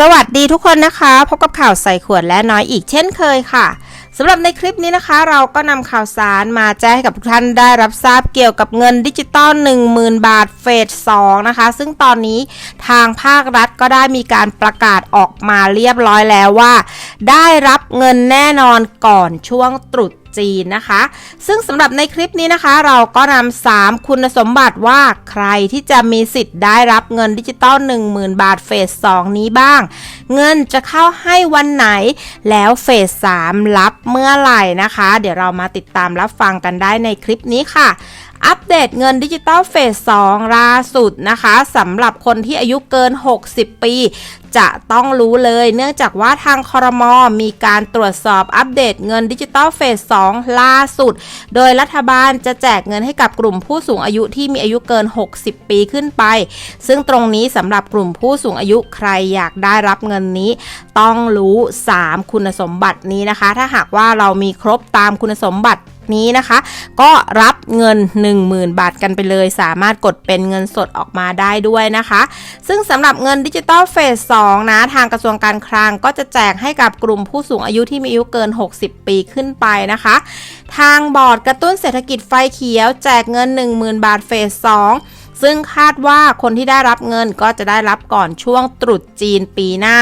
สวัสดีทุกคนนะคะ พบกับข่าวใส่ขวดและน้อยอีกเช่นเคยค่ะสำหรับในคลิปนี้นะคะ เราก็นำข่าวสารมาแจ้งให้กับทุกท่านได้รับทราบเกี่ยวกับเงินดิจิตอล10,000 บาทเฟส2นะคะ ซึ่งตอนนี้ทางภาครัฐก็ได้มีการประกาศออกมาเรียบร้อยแล้วว่า ได้รับเงินแน่นอนก่อนช่วงตรุษ จีนนะคะ ซึ่งสำหรับในคลิปนี้นะคะ เราก็นำ3คุณสมบัติว่าใครที่จะมีสิทธิ์ได้รับเงินดิจิตอล10,000 บาทเฟส2นี้บ้าง เงินจะเข้าให้วันไหน แล้วเฟส3รับเมื่อไหร่นะคะ เดี๋ยวเรามาติดตามรับฟังกันได้ในคลิปนี้ค่ะ อัปเดตเงินดิจิตอลเฟส 2 ล่าสุดนะคะสำหรับคนที่อายุเกิน 60 ปี จะต้องรู้เลยเนื่องจากว่าทางคอรมอมีการตรวจสอบอัปเดตเงินดิจิตอลเฟส 2 ล่าสุด โดยรัฐบาลจะแจกเงินให้กับกลุ่มผู้สูงอายุที่มีอายุเกิน 60 ปีขึ้นไป ซึ่งตรงนี้สำหรับกลุ่มผู้สูงอายุใครอยากได้รับเงินนี้ ต้องรู้ 3 คุณสมบัตินี้นะคะ ถ้าหากว่าเรามีครบตามคุณสมบัติ นี้นะคะ ก็รับเงิน 10,000 บาทกันไปเลย สามารถกดเป็นเงินสดออกมาได้ด้วยนะคะ ซึ่งสำหรับเงินดิจิตอลเฟส2นะทางกระทรวงการคลังก็จะแจกให้กับกลุ่มผู้สูงอายุที่มีอายุเกิน 60 ปีขึ้นไปนะคะ ทางบอร์ดกระตุ้นเศรษฐกิจไฟเขียว แจกเงิน 10,000 บาทเฟส2 ซึ่งคาดว่าคนที่ได้รับเงินก็จะได้รับก่อนช่วงตรุษจีนปีหน้า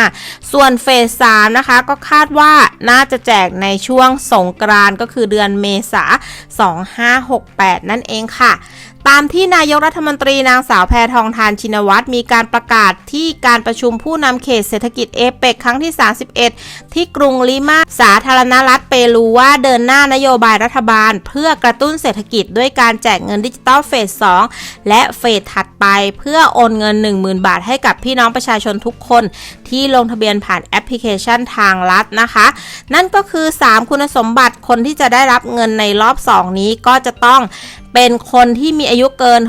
ส่วนเฟสสามนะคะก็คาดว่าน่าจะแจกในช่วงสงกรานก็คือเดือนเมษา2568 นั่นเองค่ะ ตามที่นายกรัฐมนตรีนางสาวแพทองทานชินวัตรมีการประกาศที่การประชุมผู้นำเขตเศรษฐกิจเอเปกครั้งที่ 31 ที่กรุงลิมาสาธารณรัฐเปรูว่าเดินหน้านโยบายรัฐบาล เพื่อกระตุ้นเศรษฐกิจด้วยการแจกเงินดิจิตอลเฟส 2 และเฟสถัดไปเพื่อโอนเงิน 10,000 บาทให้กับพี่น้องประชาชนทุกคน ที่ลงทะเบียนผ่านแอปพลิเคชันทางรัฐนะคะ นั่นก็คือ 3 คุณสมบัติคนที่จะได้รับเงินในรอบ 2 นี้ก็จะต้อง เป็นคนที่มีอายุเกิน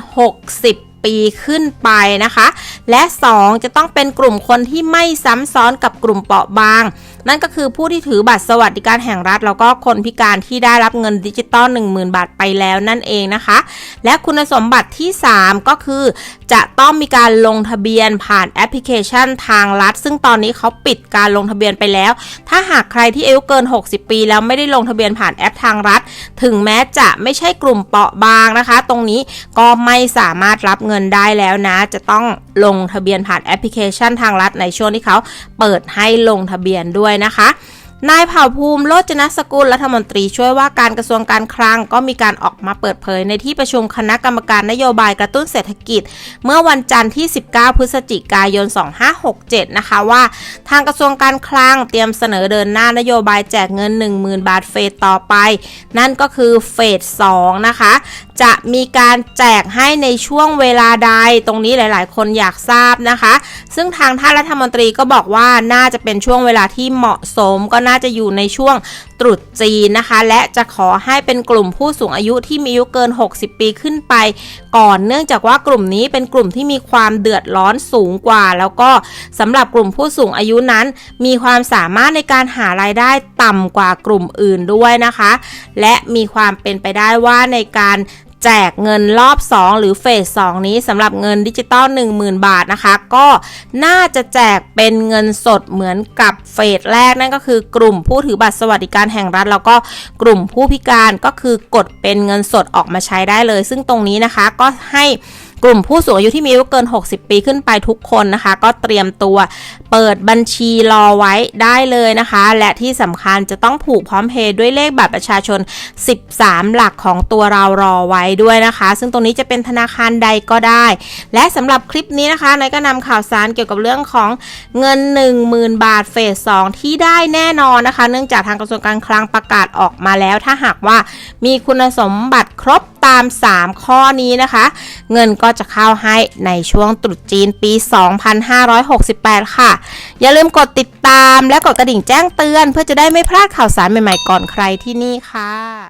60 ปีขึ้นไปนะคะ และ 2 จะต้องเป็นกลุ่มคนที่ไม่ซ้ำซ้อนกับกลุ่มเปราะบาง นั่นก็คือผู้ที่ถือบัตรสวัสดิการแห่งรัฐ แล้วก็คนพิการที่ได้รับเงินดิจิตอล10,000 บาทไปแล้วนั่นเองนะคะ และคุณสมบัติที่ 3 ก็คือ จะต้องมีการลงทะเบียนผ่านแอปพลิเคชันทางรัฐ ซึ่งตอนนี้เขาปิดการลงทะเบียนไปแล้ว ถ้าหากใครที่อายุเกิน 60 ปี แล้วไม่ได้ลงทะเบียนผ่านแอปทางรัฐ ถึงแม้จะไม่ใช่กลุ่มเปราะบางนะคะ ตรงนี้ก็ไม่สามารถรับเงินได้แล้วนะ จะต้องลงทะเบียนผ่านแอปพลิเคชันทางรัฐในช่วงที่เขาเปิดให้ลงทะเบียนด้วยนะคะนายเผ่าภูมิโรจนสกุลรัฐมนตรีช่วยว่าการกระทรวงการคลังก็มีการออกมาเปิดเผยในที่ประชุมคณะกรรมการนโยบายกระตุ้นเศรษฐกิจ เมื่อวันจันทร์ที่ 19 พฤศจิกายน 2567 นะคะว่า ทางกระทรวงการคลังเตรียมเสนอเดินหน้านโยบายแจกเงิน 10,000 บาทเฟสต่อไป นั่นก็คือเฟส 2 นะคะจะมีการแจกให้ในช่วงเวลาใดตรงนี้หลาย ๆ คนอยากทราบนะคะ ซึ่งทางท่านรัฐมนตรีก็บอกว่าน่าจะเป็นช่วงเวลาที่เหมาะสม ก็น่าจะอยู่ในช่วงตรุษจีนนะคะ และจะขอให้เป็นกลุ่มผู้สูงอายุที่มีอายุเกิน 60 ปีขึ้นไป ก่อนเนื่องจากว่ากลุ่มนี้เป็นกลุ่มที่มีความเดือดร้อนสูงกว่า แล้วก็สำหรับกลุ่มผู้สูงอายุนั้น มีความสามารถในการหารายได้ต่ำกว่ากลุ่มอื่นด้วยนะคะ และมีความเป็นไปได้ว่าในการ แจกเงินรอบ2 หรือเฟส2นี้สำหรับเงินดิจิตอล10,000 บาทนะคะ ก็น่าจะแจกเป็นเงินสดเหมือนกับเฟสแรกนั่นก็คือกลุ่มผู้ถือบัตรสวัสดิการแห่งรัฐ แล้วก็กลุ่มผู้พิการก็คือกดเป็นเงินสดออกมาใช้ได้เลย ซึ่งตรงนี้นะคะก็ให้ กลุ่มผู้สูงอายุที่มีอายุเกิน 60 ปีขึ้นไปทุกคนนะคะ ก็เตรียมตัวเปิดบัญชีรอไว้ได้เลยนะคะ และที่สำคัญจะต้องผูกพร้อมเพย์ด้วยเลขบัตรประชาชน 13 หลักของตัวเรารอไว้ด้วยนะคะ ซึ่งตรงนี้จะเป็นธนาคารใดก็ได้ และสำหรับคลิปนี้นะคะนายก็นำข่าวสารเกี่ยวกับเรื่องของเงิน 10,000 บาทเฟส 2 ที่ได้แน่นอนนะคะ เนื่องจากทางกระทรวงการคลังประกาศออกมาแล้ว ถ้าหากว่ามีคุณสมบัติ รบตาม 3 ข้อนี้นะคะ เงินก็จะเข้าให้ในช่วงตรุษจีนปี 2568 ค่ะ อย่าลืมกดติดตามและกดกระดิ่งแจ้งเตือน เพื่อจะได้ไม่พลาดข่าวสารใหม่ๆก่อนใครที่นี่ค่ะ